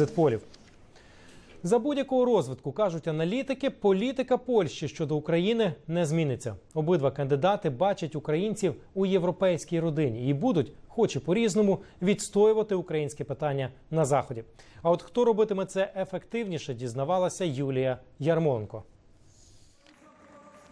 Зетполів. За будь-якого розвитку кажуть аналітики, політика Польщі щодо України не зміниться. Обидва кандидати бачать українців у європейській родині і будуть, хоч і по-різному, відстоювати українське питання на заході. А от хто робитиме це ефективніше, дізнавалася Юлія Ярмонко.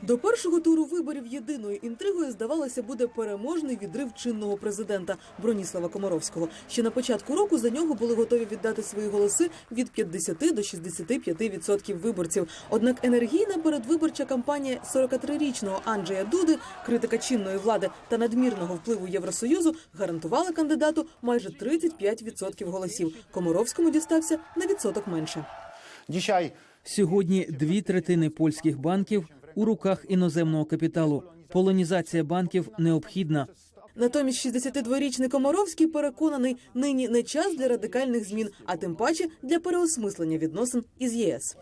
До першого туру виборів єдиною інтригою здавалося буде переможний відрив чинного президента Броніслава Комаровського. Ще на початку року за нього були готові віддати свої голоси від 50 до 65% виборців. Однак енергійна передвиборча кампанія 43-річного Анджея Дуди, критика чинної влади та надмірного впливу Євросоюзу, гарантувала кандидату майже 35% голосів. Комаровському дістався на відсоток менше. Сьогодні дві третини польських банків у руках іноземного капіталу. Полонізація банків необхідна. Натомість 62-річний Комаровський переконаний, нині не час для радикальних змін, а тим паче для переосмислення відносин із ЄС.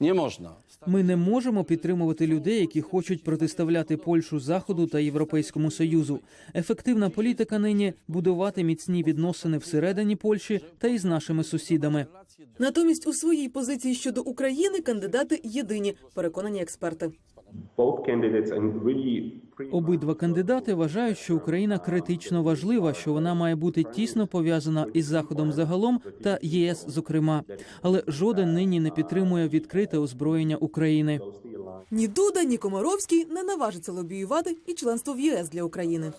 Nie можна. Ми не можемо підтримувати людей, які хочуть протиставляти Польщу Заходу та Європейському Союзу. Ефективна політика нині будувати міцні відносини всередині Польщі та із нашими сусідами. Натомість у своїй позиції щодо України кандидати єдині, переконані експерти. Both candidates and really pre- Обидва кандидати вважають, що Україна критично важлива, що вона має бути тісно пов'язана із Заходом загалом та ЄС, зокрема. Але жоден нині не підтримує відкрите озброєння України. Ні Дуда, ні Комаровський не наважиться лобіювати і членство в ЄС для України.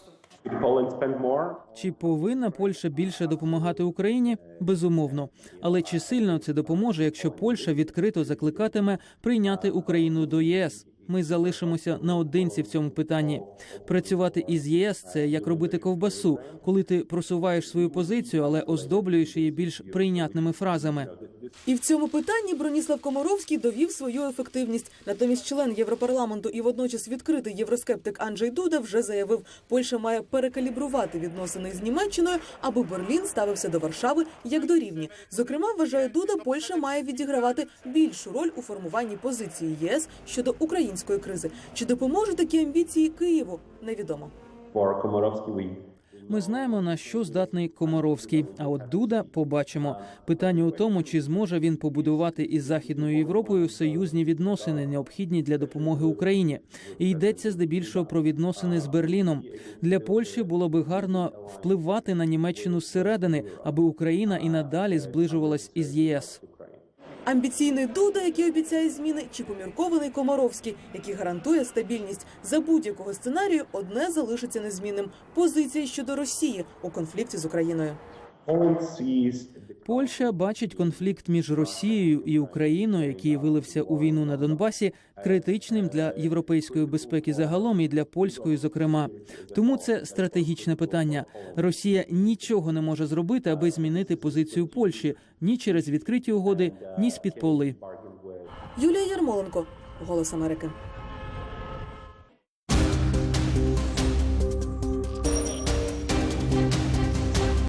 Чи повинна Польща більше допомагати Україні? Безумовно. Але чи сильно це допоможе, якщо Польща відкрито закликатиме прийняти Україну до ЄС? Ми залишимося наодинці в цьому питанні. Працювати із ЄС це як робити ковбасу, коли ти просуваєш свою позицію, але оздоблюєш її більш прийнятними фразами. І в цьому питанні Броніслав Комаровський довів свою ефективність. Натомість член Європарламенту і водночас відкритий євроскептик Анджей Дуда вже заявив, Польща має перекалібрувати відносини з Німеччиною, аби Берлін ставився до Варшави як до рівні. Зокрема, вважає Дуда, Польща має відігравати більшу роль у формуванні позиції єС щодо української кризи. Чи допоможуть такі амбіції Києву? Невідомо. Ми знаємо на що здатний Комаровський. А от Дуда побачимо. Питання у тому, чи зможе він побудувати із західною Європою союзні відносини, необхідні для допомоги Україні. І йдеться здебільшого про відносини з Берліном. Для Польщі було би гарно впливати на Німеччину зсередини, аби Україна і надалі зближувалась із ЄС. Амбіційний Дуда, який обіцяє зміни, чи поміркований Комаровський, який гарантує стабільність за будь-якого сценарію, одне залишиться незмінним позиція щодо Росії у конфлікті з Україною. Польща бачить конфлікт між Росією і Україною, який вилився у війну на Донбасі, критичним для європейської безпеки загалом і для польської, зокрема. Тому це стратегічне питання. Росія нічого не може зробити, аби змінити позицію Польщі ні через відкриті угоди, ні з під поли. Юлія Ярмоленко, Голос Америки.